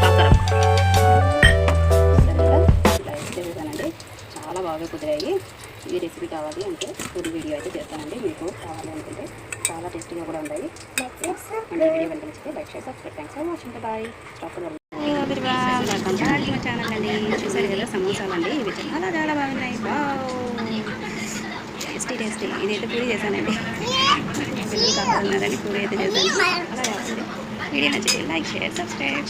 కాకరం చేశానండి చాలా బాగా కుదిరాయి. ఈ రెసిపీ కావాలి అంటే ఫుడ్ వీడియో అయితే చేస్తానండి. మీకు కావాలి అనుకుంటే చాలా టేస్టీగా కూడా ఉన్నాయి అంటే like thanks for boy stop welcome మా ఛానల్ అండి చూసారు కదా అండి. ఇవి చాలా చాలా బాగున్నాయి. బావ్ టేస్టీ టేస్టీ ఇదైతే పూరి చేశానండి. పిల్లలు కావాలన్నారని పూరి అయితే చేశాను అలా కాకుండా వీడియో నచ్చితే లైక్ షేర్ సబ్స్క్రైబ్.